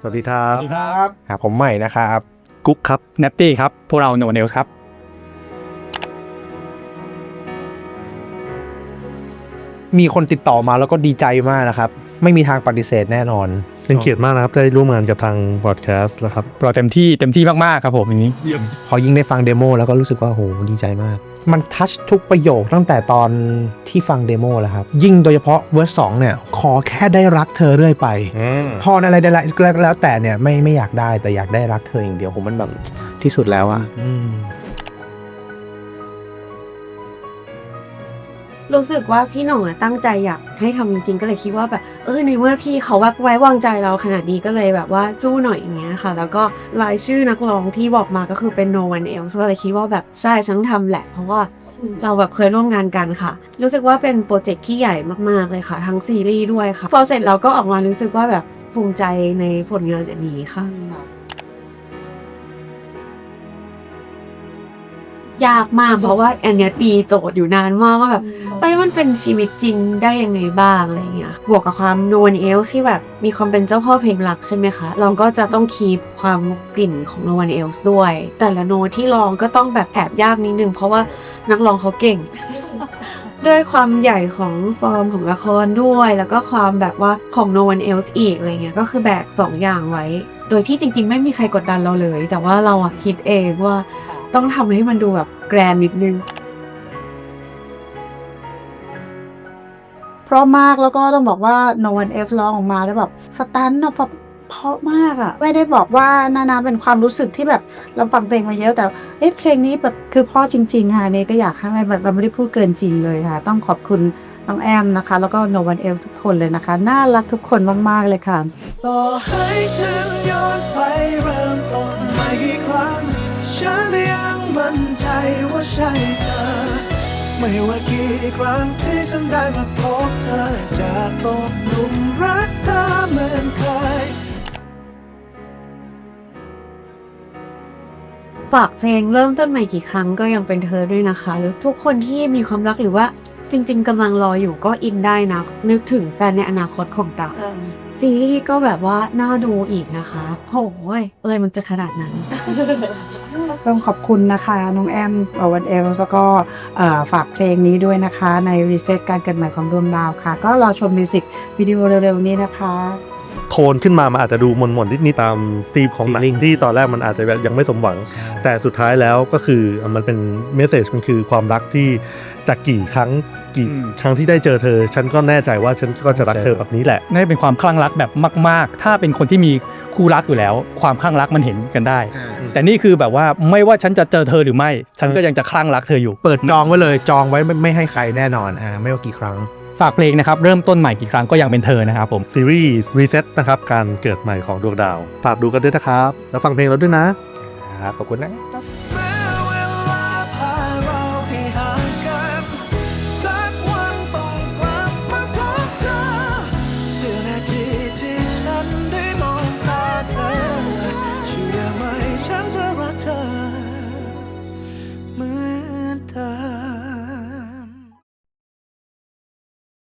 สวัสดีครับสวัสดีครับครับผมใหม่นะครับ กุ๊กครับเนตตี้ครับ พวกเราโนเนลส์ครับ มีคนติดต่อมาแล้วก็ดีใจมากนะครับ ไม่มีทางปฏิเสธแน่นอน เป็นเกียรติมากนะครับ ได้ร่วมงานกับทางบอดแคสต์แล้วครับ เราเต็มที่เต็มที่มาก ๆ ครับผมอย่างนี้ พอยิ่งได้ฟังเดโมแล้วก็รู้สึกว่าโหดีใจมาก มันทัชทุกประโยคตั้งแต่ตอนที่ฟังเดโมแล้วครับ ยิ่งโดยเฉพาะเวอร์สสองเนี่ย ขอแค่ได้รักเธอเรื่อยไป พออะไรได้แล้วแล้วแต่เนี่ยไม่ไม่อยากได้แต่อยากได้รักเธออย่างเดียวผมมันแบบที่สุดแล้วอะ รู้สึกว่าพี่หน่องอะตั้งใจอยากให้ทำจริงๆ ก็เลยคิดว่าแบบเออในเมื่อพี่เขาแบบไว้วางใจเราขนาดนี้ก็เลยแบบว่าสู้หน่อยอย่างเงี้ยค่ะ แล้วก็รายชื่อนักร้องที่บอกมาก็คือเป็น no one else ก็เลยคิดว่าแบบใช่ฉันต้องทำแหละ เพราะว่าเราแบบเคยร่วมงานกันค่ะ รู้สึกว่าเป็นโปรเจกต์ที่ใหญ่มากๆเลยค่ะ ทั้งซีรีส์ด้วยค่ะ พอเสร็จเราก็ออกมารู้สึกว่าแบบภูมิใจในผลงานอันนี้ค่ะ ยากมาก เพราะว่าอันเนี้ยตีโจทย์อยู่นานมากว่าแบบเอ้ยมันเป็นชีวิตจริงได้ยังไงบ้างอะไรเงี้ยบวกกับความโนนเอลที่แบบมีความเป็นเจ้าพ่อเพลงหลักใช่ไหมคะ เราก็จะต้องคีปความกลิ่นของโนวันเอลด้วย แต่ละโนที่ร้องก็ต้องแบบแอบยากนิดนึง เพราะว่านักร้องเขาเก่งด้วยความใหญ่ของฟอร์มของละครด้วย แล้วก็ความแบบว่าของ no one else อีกอะไรเงี้ยก็คือแบกสองอย่างไว้ โดยที่จริง ๆ ไม่มีใครกดดันเราเลย แต่ว่าเราอะคิดเองว่า ต้องทำให้มันดูแบบแกรนนิดนึง เพราะมากแล้วก็ต้องบอกว่า No One F ร้องออกมาแล้วแบบสตันอะแบบเพราะมากอะไม่ได้บอกว่านานาเป็นความรู้สึกที่แบบเราฟังเพลงมาเยอะแต่เอ๊ะเพลงนี้แบบคือเพ่อจริงๆค่ะนี่ก็อยากให้แบบเราไม่ได้พูดเกินจริงเลยค่ะ ต้องขอบคุณน้องแอมนะคะ แล้วก็ No One F ทุกคนเลยนะคะ น่ารักทุกคนมากๆเลยค่ะต่อให้ฉันย้อนไปเริ่มต้นใหม่กี่ครั้ง ฉันยังมั่นใจว่าใช่เธอ ไม่ว่ากี่ครั้งที่ฉันได้มาพบเธอ จะตกหลุมรักเธอเหมือนเคย ฝากเพลงเริ่มต้นใหม่กี่ครั้งก็ยังเป็นเธอด้วยนะคะ แล้วทุกคนที่มีความรักหรือว่าจริง ๆกำลังรออยู่ก็อินได้นะ นึกถึงแฟนในอนาคตของเราซีรีส์ก็แบบว่าน่าดูอีกนะคะโอ้ยอะไรมันจะขนาดนั้น ต้องขอบคุณนะคะ น้องแอมวันเอลแล้วก็เอ่อฝากเพลงนี้ด้วยนะคะ ในรีเซ็ตการเกิดใหม่ของดวงดาวค่ะ ก็รอชมมิวสิกวิดีโอเร็วๆนี้นะคะโทนขึ้นมามันอาจจะดูหม่นๆนิดๆตามธีมของหนัง Feeling ที่ตอนแรกมันอาจจะยังไม่สมหวัง แต่สุดท้ายแล้วก็คือมันเป็นเมสเซจมันคือความรักที่จากกี่ครั้งกี่อืมครั้งที่ได้เจอเธอ ฉันก็แน่ใจว่าฉันก็จะรักเธอแบบนี้แหละน่าจะเป็นความคลั่งรักแบบมาก ๆ ถ้าเป็นคนที่มี คู่รักอยู่แล้ว ความคลั่งรักมันเห็นกันได้ แต่นี่คือแบบว่าไม่ว่าฉันจะเจอเธอหรือไม่ ฉันก็ยังจะคลั่งรักเธออยู่ เปิดจองไว้เลยจองไว้ไม่ไม่ให้ใครแน่นอนอ่าไม่ว่ากี่ครั้งฝากเพลงนะครับ เริ่มต้นใหม่กี่ครั้งก็ยังเป็นเธอนะครับผม ซีรีส์รีเซ็ตนะครับ การเกิดใหม่ของดวงดาว ฝากดูกันด้วยนะครับ แล้วฟังเพลงเราด้วยนะครับขอบคุณนะ